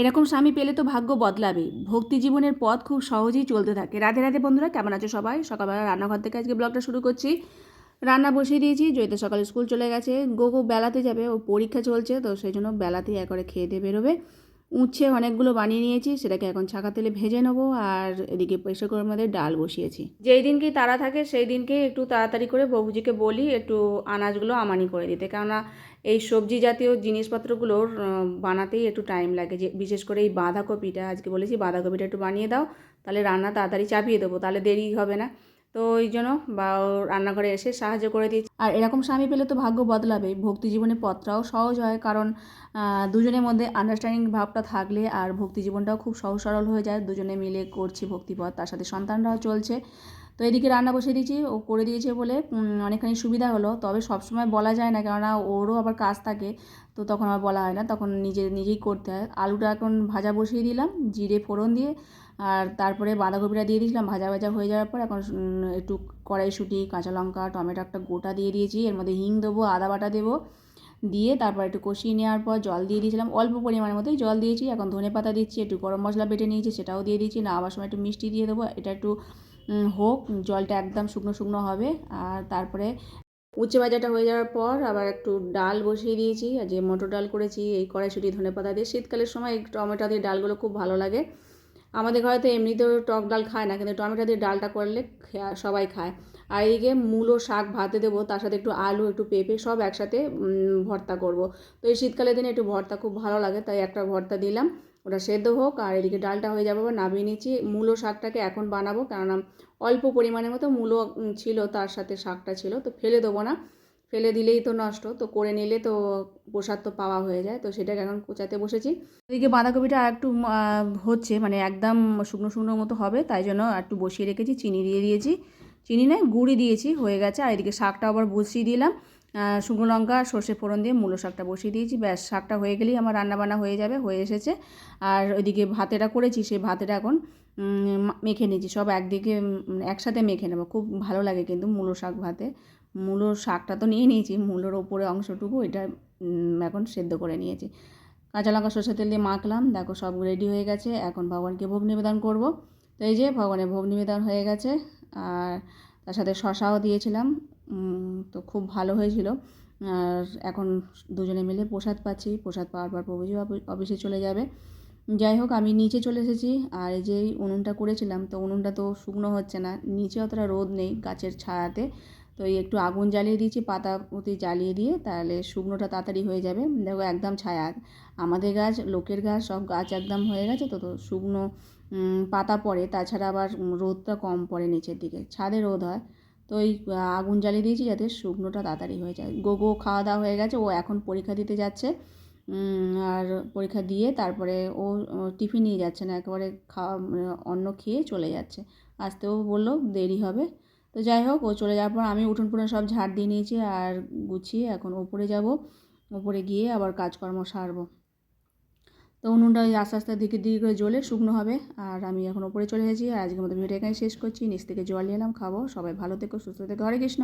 এরকম স্বামী পেলে তো ভাগ্য বদলাবে। ভক্তি জীবনের পথ খুব সহজেই চলতে থাকে। রাধে রাধে বন্ধুরা, কেমন আছো সবাই? সকালবেলা রান্নাঘর থেকে আজকে ব্লগটা শুরু করছি। রান্না বসিয়ে দিয়েছি, জয়িতা সকালে স্কুল চলে গেছে। গোগো বেলাতে যাবে, ও পরীক্ষা চলছে, তো সেই জন্য বেলাতেই একবারে খেয়ে দিয়ে বেরোবে। উচ্ছে অনেকগুলো বানিয়ে নিয়েছি, সেটাকে এখন ছাকা তেলে ভেজে নেব আর এদিকে প্রেশার কুকারের মধ্যে ডাল বসিয়েছি। যেই দিনকেই তারা থাকে সেই দিনকে একটু তাড়াতাড়ি করে ববুজিকে বলি একটু আনাজগুলো আমানি করে দিতে। কেননা এই সবজি জাতীয় জিনিসপত্রগুলোর বানাতেই একটু টাইম লাগে। যে বিশেষ করে এই বাঁধাকপিটা, আজকে বলেছি বাঁধাকপিটা একটু বানিয়ে দাও, তাহলে রান্না তাড়াতাড়ি চাপিয়ে দেবো, তাহলে দেরি হবে না। তো ওই জন্য বা রান্নাঘরে এসে সাহায্য করে দিয়েছি। আর এরকম স্বামী পেলে তো ভাগ্য বদলাবে। ভক্তি জীবনে পথটাও সহজ হয় কারণ দুজনের মধ্যে আন্ডারস্ট্যান্ডিং ভাবটা থাকলে আর ভক্তি জীবনটাও খুব সহজ সরল হয়ে যায়। দুজনে মিলে করছি ভক্তিপথ, তার সাথে সন্তানরাও চলছে। তো এদিকে রান্না বসিয়ে দিয়েছি, ও করে দিয়েছে বলে অনেকখানি সুবিধা হলো। তবে সবসময় বলা যায় না, কেননা ওরও আবার কাজ থাকে, তো তখন আর বলা হয় না। তখন নিজে, নিজেই করতে হয়। আলুটা এখন ভাজা বসিয়ে দিলাম, জিরে ফোড়ন দিয়ে, আর তারপরে বাঁধাকপিটা দিয়ে দিয়েছিলাম, ভাজা ভাজা হয়ে যাওয়ার পর এখন একটু কড়াইশুঁটি, কাঁচা লঙ্কা, টমেটো একটা গোটা দিয়ে দিয়েছি। এর মধ্যে হিং দেবো, আদা বাটা দেবো, দিয়ে তারপর একটু কষিয়ে নেওয়ার পর জল দিয়ে দিয়েছিলাম। অল্প পরিমাণের মতোই জল দিয়েছি। এখন ধনে পাতা দিচ্ছি, একটু গরম মশলা বেটে নিয়েছি, সেটাও দিয়ে দিয়েছি। না, আবার সময় একটু মিষ্টি দিয়ে দেবো। এটা একটু হোক, জলটা একদম শুকনো শুকনো হবে। আর তারপরে উচ্ছে ভাজাটা হয়ে যাওয়ার পর আবার একটু ডাল বসিয়ে দিয়েছি। আর যে মটর ডাল করেছি, এই কড়াইশুঁটি, ধনে পাতা দিয়ে। শীতকালের সময় এই টমেটো দিয়ে ডালগুলো খুব ভালো লাগে। আমাদের ঘরে তো এমনিতেও টক ডাল খায় না, কিন্তু টমেটো দিয়ে ডালটা করলে সবাই খায়। আর এদিকে মূলো শাক ভাতে দেবো, তার সাথে একটু আলু, একটু পেঁপে সব একসাথে ভর্তা করব। তো এই শীতকালের দিনে একটু ভর্তা খুব ভালো লাগে, তাই একটা ভর্তা দিলাম। ওটা সেদ্ধ হোক আর এদিকে ডালটা হয়ে যাবে নামিয়ে নিচ্ছি। মূলো শাকটাকে এখন বানাবো, কেননা অল্প পরিমাণের মতো মূলো ছিল, তার সাথে শাকটা ছিল, তো ফেলে দেবো না। ফেলে দিলেই তো নষ্ট, তো করে নিলে তো প্রসাদ তো পাওয়া হয়ে যায়, তো সেটাকে এখন কোচাতে বসেছি। এদিকে বাঁধাকপিটা আর একটু হচ্ছে মানে একদম শুকনো শুকনো মতো হবে, তাই জন্য একটু বসিয়ে রেখেছি, চিনি দিয়ে দিয়েছি। চিনি নয় গুঁড়ি দিয়েছি, হয়ে গেছে। আর এদিকে শাকটা আবার বসিয়ে দিলাম। শুকনো লঙ্কা, সর্ষে ফোড়ন দিয়ে মূলো শাকটা বসিয়ে দিয়েছি। ব্যাস, শাকটা হয়ে গেলেই আমার রান্নাবান্না হয়ে যাবে, হয়ে এসেছে। আর ওইদিকে ভাতেটা করেছি, সেই ভাতেটা এখন মেখে নিয়েছি। সব একদিকে একসাথে মেখে নেব। খুব ভালো লাগে কিন্তু মূলো শাক ভাতে। মূলোর শাকটা তো নিয়ে নিয়েছি, মূলোর ওপরে অংশটুকু এটা এখন সেদ্ধ করে নিয়েছি। কাঁচা লঙ্কা সর্ষে তেল দিয়ে মাখলাম। দেখো সব রেডি হয়ে গেছে। এখন ভগবানকে ভোগ নিবেদন করব। তো এই যে, ভগবানের ভোগ নিবেদন হয়ে গেছে। আর তার সাথে শশাও দিয়েছিলাম। তো খুব ভালো হয়েছিল। আর এখন দুজনে মিলে প্রসাদ পাচ্ছি। প্রসাদ পাওয়ার পর প্রভুজি অফি- অফিসে চলে যাবে। যাই হোক, আমি নিচে চলে এসেছি। আর এই যে উনুনটা করেছিলাম, তো উনুনটা তো শুকনো হচ্ছে না। নিচে অতটা রোদ নেই গাছের ছায়াতে। তো এই একটু আগুন জ্বালিয়ে দিয়েছি, পাতা পুঁতি জ্বালিয়ে দিয়ে, তাহলে শুকনোটা তাড়াতাড়ি হয়ে যাবে। দেখো একদম ছায়া। আমাদের গাছ, লোকের গাছ, সব গাছ একদম হয়ে গেছে তো তো শুকনো পাতা পড়ে। তাছাড়া আবার রোদটা কম পড়ে নিচের দিকে। ছাদে রোদ হয়। তো এই আগুন জ্বালিয়ে দিয়েছি যাতে শুকনোটা তাড়াতাড়ি হয়ে যায়। গোগো খাওয়া দাওয়া হয়ে গেছে, ও এখন পরীক্ষা দিতে যাচ্ছে। আর পরীক্ষা দিয়ে তারপরে ও টিফিন নিয়ে যাচ্ছে না, একেবারে খাওয়া মানে অন্ন খেয়ে চলে যাচ্ছে। আসতেও বলল দেরি হবে। তো যাই হোক, ও চলে যাওয়ার পর আমি উঠোন পুরো সব ঝাড় দিয়ে নিয়েছি আর গুছিয়ে এখন ওপরে যাব। ওপরে গিয়ে আবার কাজকর্ম সারবো। তো উনুনটা ওই আস্তে আস্তে দিকে দিকে করে জ্বলে শুকনো হবে আর আমি এখন ওপরে চলে গেছি আর আজকের মতো ভিডিও এখানে শেষ করছি। নিচ থেকে জল নিয়ে এলাম, খাব। সবাই ভালো থেকো, সুস্থ থেকো। হরে কৃষ্ণ!